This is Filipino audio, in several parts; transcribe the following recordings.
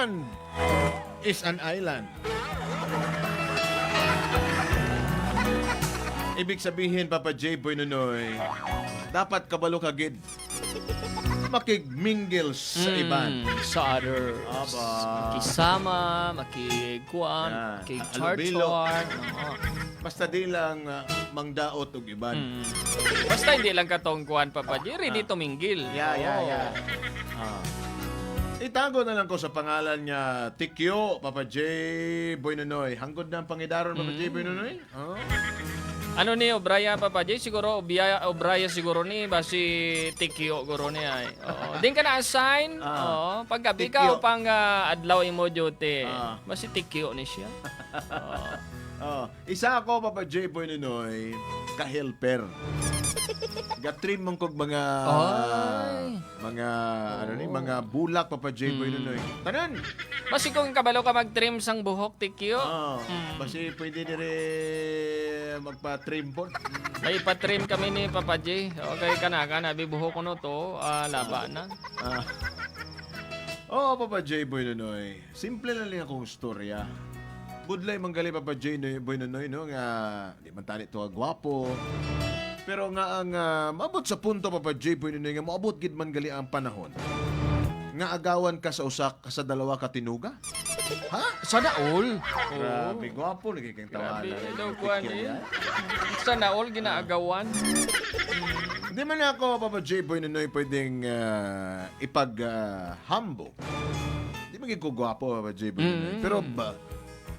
land is an island. Ibig sabihin, Papa J. Boy Nonoy, dapat kabalo ka gid. Makigmingle sa iban. Mm, sa other. Aba. Makisama, makikuan, Yan. makicharchar. Oo. Basta di lang ah, mangdaot og iban. Mm. Basta hindi lang katong kuan Papa J, ready to mingle. Yeah, yeah, yeah. Ah. Itago na lang ko sa pangalan niya, Tikyo, Papa J. Boy Nonoy. Hanggod na ang pangidaron, Papa J. Boy Nonoy? Oh. Ano ni Obraya Papa J? Siguro Obraya, Obraya siguro ni basi Tikyo guro ni ay. Oo. Din ka na assign. Ah. Oo. Paggabi Tikyo. ka pang ah, adlaw imo duty. Ah. Basi Tikyo ni siya. Oo. Oh, isa ako, Papa J. Boy Nonoy, ka-helper. Gatrim mong kog mga Ay. mga ano ni mga bulak Papa J. Boy Nonoy. Tanan. Basi kung kabalo ka mag-trim sang buhok Tikyo. Oh, Mm. Basi pwede dire magpa-trim po. May pa-trim kami ni Papa J. Okay ka na ka na buhok ko no to. Ah, laba na. Ah. Oh, Papa J. Boy Nonoy. Simple lang lang akong storya. Budlay manggali Papa J. Noy- Boy Nonoy no nga di man tani to gwapo. Pero nga ang ah, maabot sa punto Papa J. Boy Nonoy nga maabot gid man gali ang panahon. Nga agawan ka sa usak sa dalawa ka tinuga. Ha? Sana all. Grabe, gwapo lagi kang Grabe, tawanan. hello, kuan eh. Sana all ginaagawan. Hindi man ako, Papa J. Boy Nonoy, pwedeng ah, ipag-humble. Hindi magiging gwapo, Papa J. Boy Nonoy. Mm. Pero ba,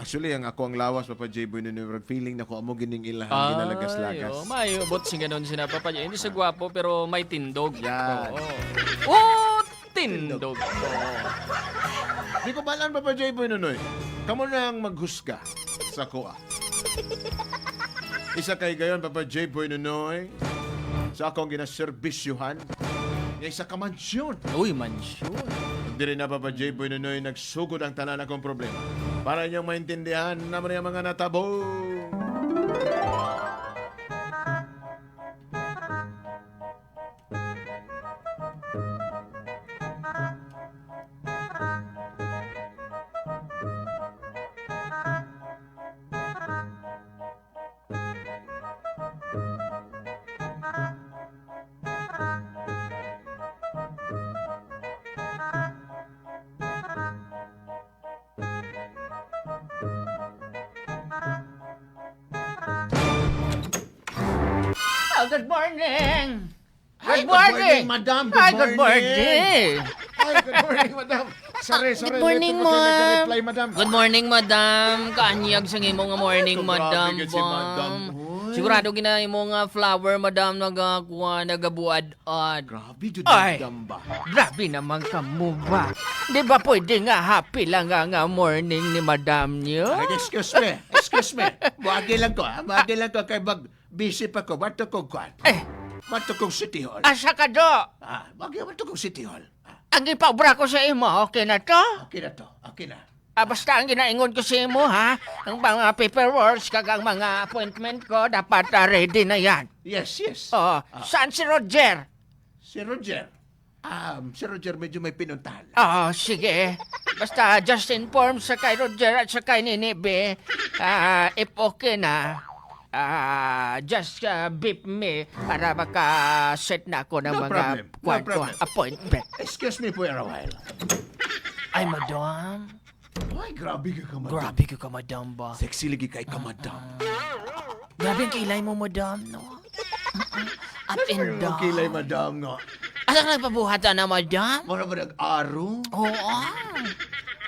actually, ang ako ang lawas, Papa J. Pero feeling na ko amo gining ilahan, Ay, ginalagas-lagas. oh, may ubot si ganun sina Papa J. Hindi sa gwapo pero may tindog. Yan. Oo. Oh, tindog. Oo. Di ko balaan, Papa J. Boy Nonoy. Kamu na ang maghusga sa kuha. Isa kay gayon, Papa J. Boy Nonoy, sa akong ginaserbisyuhan, nga isa ka mansyon. Uy, mansyon. Diri na Papa J. Boy Nonoy nagsugod ang tanan akong problema. Para niyong maintindihan naman yung mga natabo. Good morning. Good morning. madam. Good Ay, good morning. Ay, good morning, madam. Sorry, sorry. Good morning, late ma'am. nagka-reply, madam. Good morning, madam. Kaanyag sa imo nga morning, madam. grabe ka si madam. Sigurado gina imo nga flower, madam, nagakuha, nagabuad-ad. Grabe, jud Ay. madam ba? Grabe naman ka mo ba? Di ba pwede nga happy lang nga, nga morning ni madam niyo? Ay, excuse me. Excuse me. Buhagi lang ko, ha? Buhagi lang ko kay mag busy pa ko. Bato kong kwan. Eh, Bato kong City Hall. asa ka do? Ah, buhagi bato kong City Hall. Ah, Ang ipabra ko sa imo, okay na to? okay na to. Okay na. Ah, basta ang ginaingon ko sa imo, ha? Ang mga paperwork, kag ang mga appointment ko, dapat ah, ready na yan. Yes, yes. Oh, saan si Roger? Si Roger. Um, si Roger medyo may pinuntahan. Oo, sige. Basta just inform sa kay Roger at sa kay Ninibe. Ah, if okay na, ah, just ah, beep me para maka-set na ako ng No mga problem. No kwan ko, problem. appointment. Excuse me for a while. Ay, madam. Ay, grabe ka ka, madam. Grabe ka ka, madam ba? Sexy lagi kay ka, madam. Grabe ang kilay mo, madam, no? Up and down. Okay, lay, madam, nga. Asa ka nagpabuhatan na, madam? Mura ba nag-aro? Oo.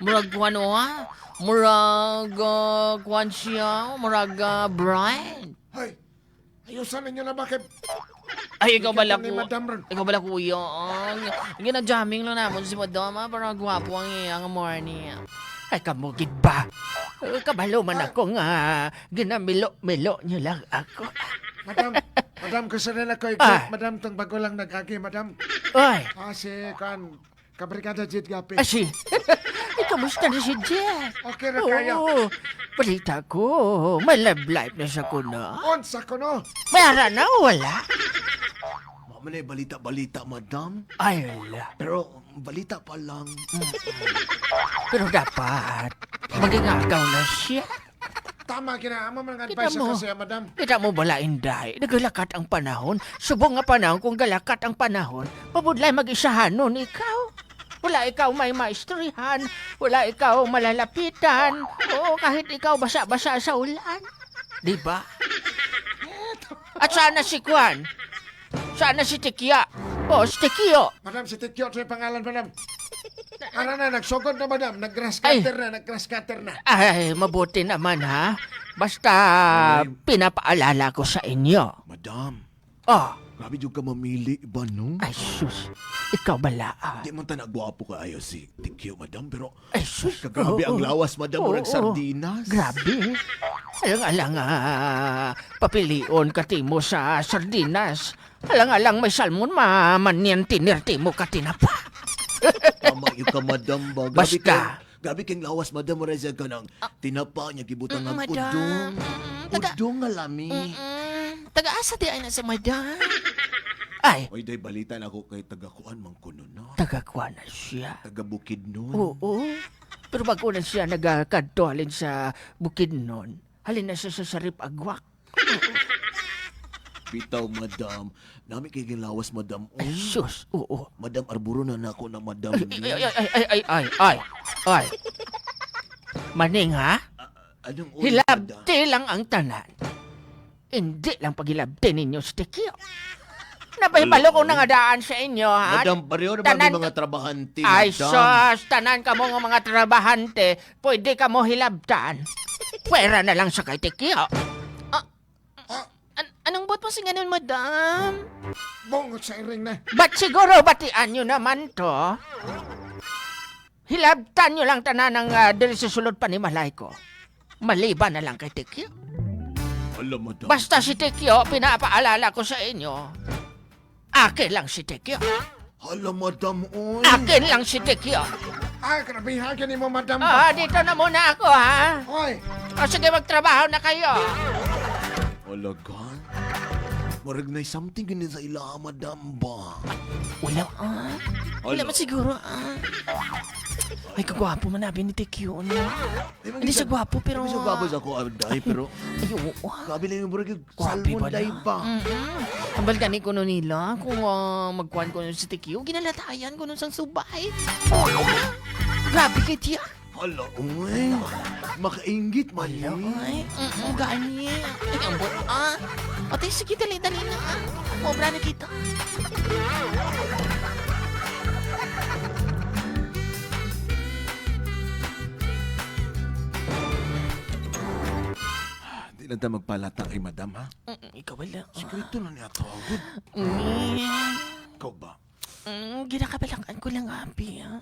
Murag kuan o ah. Murag uh, kuan siya. Murag uh, Brian. Ay, ayusan ninyo na bakit? Ay, ikaw bala ko. Ikaw bala kuya. Gina-jamming lang namon si Madam ah. Para gwapo ang iyang morning. Ay, kamugid ba? Kabalo man ako nga ginamilo-milo niyo lang ako. Madam, madam, gusto na na ko Ah. Madam, tong bago lang nag-agi, madam. Ay, Ah, si, kan, kabrigada Jit Gapi. asi. Ay, kamusta na si Jeff? Okay na kayo. Oo, balita ko, may love life na sa kuno. Onsa ko, no? Mayara na o wala? man ay balita-balita, madam. Ay, la. Pero balita pa lang. Pero dapat, magingagaw na siya. Tama kina, amo man ang advice mo. kasi, madam. Kita mo bala, Inday, nagalakat ang panahon. Subong nga panahon kung galakat ang panahon, mabudlay mag-isahan nun ikaw. Wala ikaw may maistorihan, wala ikaw malalapitan, o kahit ikaw basa-basa sa ulan. Di ba? At sana si Kwan? Sana si Tikya? O, si Tikyo? Madam, si Tikyo, ito yung pangalan, madam. Ano na, nagsugod na, madam. Nag-grass Ay. cutter na, nag-grass cutter na. Ay, mabuti naman ha. Basta pinapaalala ko sa inyo. Madam, Oh, grabe yung ka mamili, ba, no? ay sus, ikaw bala. ah. Di man ta nagwapo ka ayo si Tikyo, madam. Pero Ay sus, Kagabi ang oo. lawas, madam, murag oo. sardinas. Grabe. Alang-alang ah, papilion ka timo sa sardinas. Alang-alang may salmon mamanyan tinirti mo ka tinapa. Tama yung ka, madam ba? Grabe Basta. kay- Grabe kang lawas, madam. Siya ka ng tinapa niya, gibutang ng udong. Udong nga lami. Taga-asa di ay na sa madam. Ay, Oy, day balita na ako kay tagakuan mang kuno na. tagakwa na siya. Taga Bukid nun. Oo. Pero bago na siya nagkadto halin sa bukid nun, halin na siya sa sarip agwak. Bitaw, madam. Nami kay lawas, madam. Ay, Uy, sus, oo. madam, arburo na na ako na madam. Ay, ay, ay, ay, ay, ay, ay, ay. Maning ha? Anong uy, madam? Hilabti lang ang tanan. Hindi lang paghilabti ninyo sa tikyo. Napaybalo ko na nga daan sa inyo, ha? Madam, pareho naman Tanan- may mga trabahante, Ay, madam. sus, tanan ka mo nga mga trabahante, pwede ka mo hilabtan. Pwera na lang sa kay tikyo. An- anong bot mo si ganun, madam? Bongot sa iring na. Ba't siguro batian nyo naman to? Hilabtan nyo lang tanan ng uh, diri sa sulod pa ni Malay ko. Maliban na lang kay Tikyo. Alam, madam. Basta si Tikyo, pinapaalala ko sa inyo. Akin lang si Tikyo. Alam, madam, uy. Akin lang si Tikyo. Ay, karabihan ka ni mo, madam. Ah, dito na muna ako, ha? Oy. O sige, magtrabaho na kayo. Alagan? Marag na something ganun sa ila, madam ba? Wala, ah. Wala man siguro, ah. Ay, kagwapo man nabi ni Tikyo, no? Hindi siya gwapo, pero... Hindi siya gwapo sa ako, day, pero... Ay, oo, ah. Lang yung murag yung salmon, day ba? Mm-mm. Ambal gani ko nun nila, kung uh, magkuhan ko nun si Tikyo, ginalatayan ko nun sang subay. Grabe kay tiya. Hala, uy. Makaingit man Ay, yun. mm gani. Ay, ambot, ah. Ate, sige, dali, dali na, ah. Obra na kita. Hindi lang tayo magpalata kay madam, ha? Mm, ikaw wala. ah. Sikrito na niya tawagod. Mm, Ikaw ba? mm, ginakabalakan ko lang, abi, ah.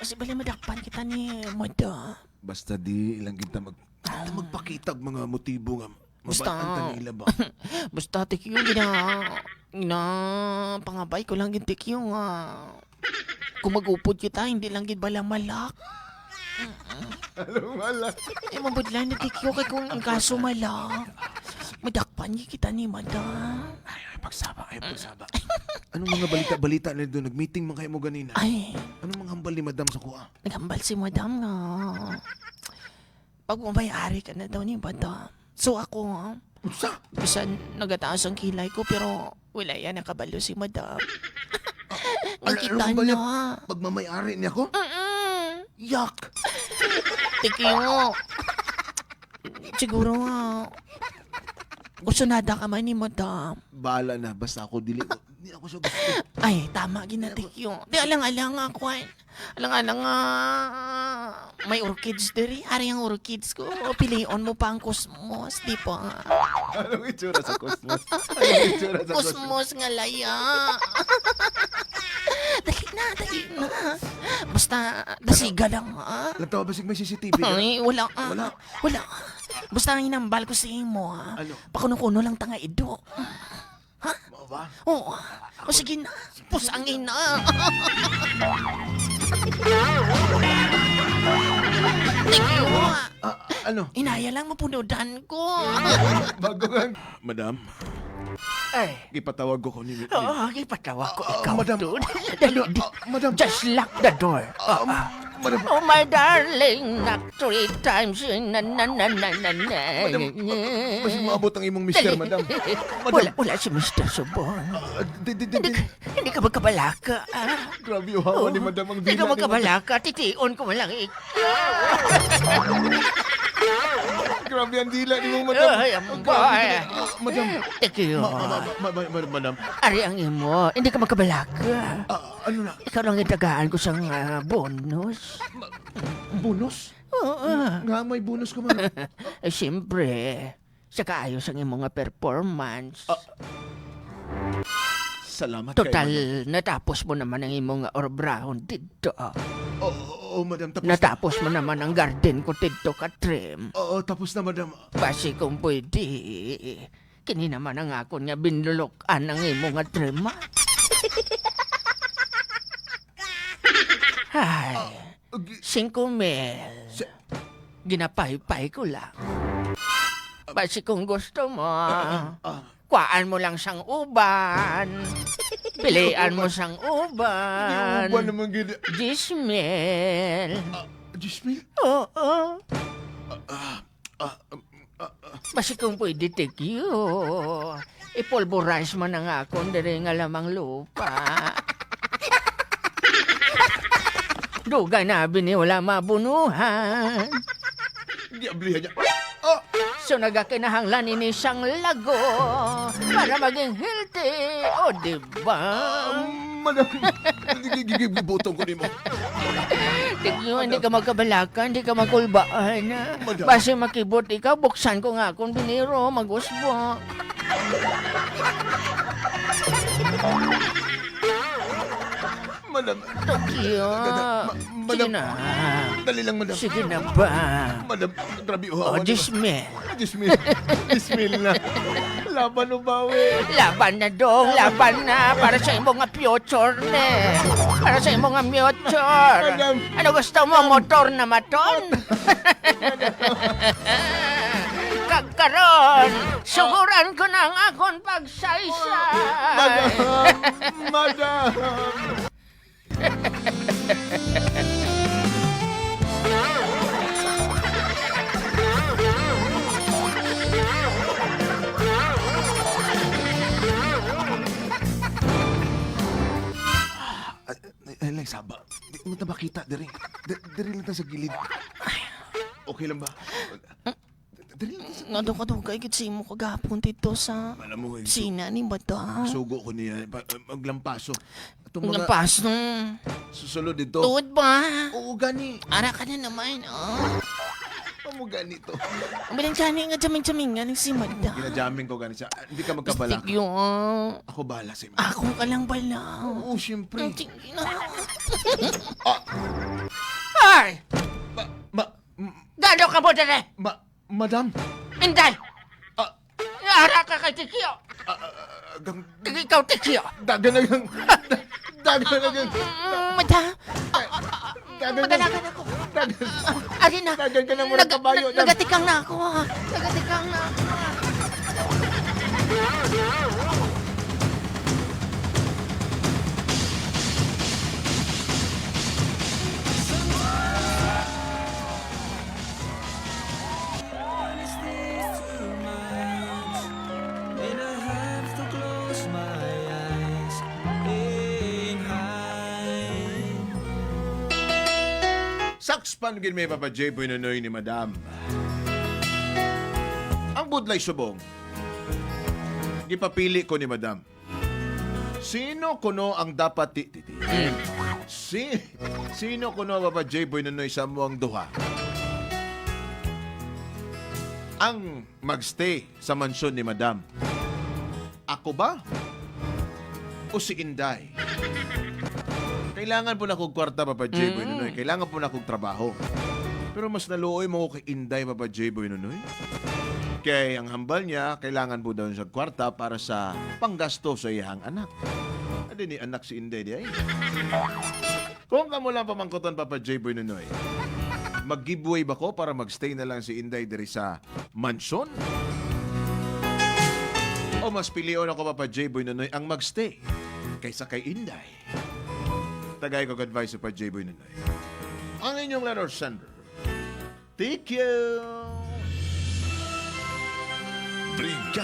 Kasi bala madakpan kita ni Mada. Basta di ilang kita mag... kita magpakitag mga motibo nga. Basta- Mabatan nila ba? Basta tikyo gina gina pangabay ko lang gid tikyo nga kung magupod kita hindi lang gid bala malak. Alam, wala. Eh mabudlan ni tikyo kay kung ang kaso malak. Madakpan gid kita ni madam. Ay, pagsaba, ay, pagsaba. Anong mga balita-balita na doon? Nag-meeting man kayo mo ganina. Ay, Anong mga hambal ni madam sa kuha? nagambal si madam nga. Pag mamayari ka na daw ni madam. So ako nga, Sa? bisan nagataas ang kilay ko pero wala yan nakabalo si madam. Ano- Nakita ano ba yan? na. Pagmamayari niya ko? Mm-mm. Yak! Tikyo. Siguro nga. Gusto nada ka man ni madam. Bahala na, basta ako dili. Hindi ako siya gusto. Ay, tama ginatikyo. Di alang-alang nga, Kwan. Alang-alang nga. May orchids diri. Ari ang orchids ko. Pilion mo pa ang cosmos. Di pa. Anong itsura sa cosmos? Anong itsura sa cosmos? Cosmos nga laya. dali na, dali na. Basta, dasiga lang, ha? Lantawa basig may CCTV ka? Ay, wala. ah. Wala. Wala. Basta ang inambal ko sa imo, ha? Ano? Pakuno-kuno lang tanga ido. Ba? Oo. O sige na. Pusang ina. Thank you. Ah, ano? Inaya lang mapunudan ko. Bago nga. Madam, Ay. Ipatawag ko ko ni... ni- Oo, ipatawa ko Ah, ikaw madam. doon. Ah, madam. Just lock the door. Ah, madam. Oh, my darling, knock three times. Na, na, na, na, na, na. Madam, Mas maabot ang imong mister, madam. Wala, wala si Mr. Subon. Ah, di, di, di, Hindi, di. ka- hindi ka magkabalaka. Ah. Grabe yung hawa ni madam ang Hindi dila ka madam. magkabalaka. Titiyon ko man lang ik. Grabe ang dila ni mong madam. Ay, ang. Ah, Madam. Ma, ma, madam. Ari ang imo. Hindi ka magkabalaka. Ah, ano na? Ikaw lang itagaan ko sa ah, bonus. Bonus? Oo. Nga may bonus ka man. Eh, siyempre, sa kaayos ang imong nga performance. Salamat Total, kayo. natapos mo naman ang imong nga orbrahon dito. Oo, oh, madam. Tapos Natapos mo naman ang garden ko dito, Katrim. Oo, tapos na, madam. Basi kung pwede, kini naman ang ako nga binulukan ang imong nga trima. Ay, Agi- singko mil. Si- Ginapay-pay ko lang. Basi kung gusto mo, Ah, kuhaan mo lang sang uban. Pilian mo sang uban. ba naman gina... Gismel. Ah, Gismil? Oo. Ah, ah, ah, Basi kung pwede take you. Ipulverize mo na nga ako diri nga lamang lupa. Dugay na bini wala mabunuhan. Diablihan niya. Ah! So nagakinahanglan ini siyang lago para maging healthy. O diba? Madam, gigibutong ko ni mo. Tigyo, hindi ka magkabalaka, hindi ka makulbaan. Madam. Basi makibot ikaw, buksan ko nga akong biniro, magusbo. Madam, Tokyo. Sige madam. na. dali lang, madam. Sige na ba? Madam, grabe O, uhawa. Jismel. Gismil. Gismil na. Laban o bawi. Laban na dong, laban na para sa imong nga future ne. Para sa imong nga future. Madam. Ano gusto mo, motor na maton? Kagkaroon, suguran ko na ang akong pagsaysay. Madam, madam. Ay, lang, saba. Di mo ta makita, diri. Di- Diri lang ta sa gilid. Okay lang ba? Diri lang ta sa... Nga daw ka daw kay kitsi mo kagapon dito sa Alam mo, eh, sina ni Bata. sugo ko niya. Pa- Maglampaso. Itong Nga mga pas nung susunod dito. tuwad ba? Oo, gani. Ara ka na naman, oh. Ano gani to? Ang bilang kani nga jaming-jaming nga ng si Mada. Ginajamming ko gani siya. Ah, Hindi ka magkabala. Stick yung, ah, Ako bahala sa iyo. ako ka lang bala. Oo, siyempre. Ang sige na. Ay! Ma, ma, Gano ka mo dali? ma, madam. Inday! Ah, Ara ka kay Tikyo! ah, ah, gang, Ikaw, Tikyo! daga na gang, daga na gang, Mm, na madalagan ako. daga, Ari na. dagan ka na muna Nag- kabayo. nag- Nagatikang na ako, ah. Nagatikang na ako. Sakspan gin may Papa J. Boy Nonoy ni Madam. Ang budlay subong. Gipapili ko ni Madam. Sino kuno ang dapat ti... ti- ti- Si, sino kuno Papa J. Boy Nonoy sa muang duha? Ang magstay sa mansyon ni Madam. Ako ba? O si Inday? Kailangan po na kong kwarta, Papa J. Boy Nonoy. Kailangan po na kong trabaho. Pero mas naluoy mo ko kay Inday, Papa J. Boy Nonoy. Kaya ang hambal niya, kailangan po daw sa kwarta para sa panggasto sa iyang anak. Ano ni anak si Inday di ay? Kung kamo lang pamangkoton, Papa J. Boy Nonoy, mag-giveaway ba ko para magstay na lang si Inday diri sa mansion? O mas piliyon ako Papa J. Boy Nonoy ang magstay kaysa kay Inday. Tagay ko advice Papa J. Boy Nonoy. Ang inyong letter sender. Thank you! Brigada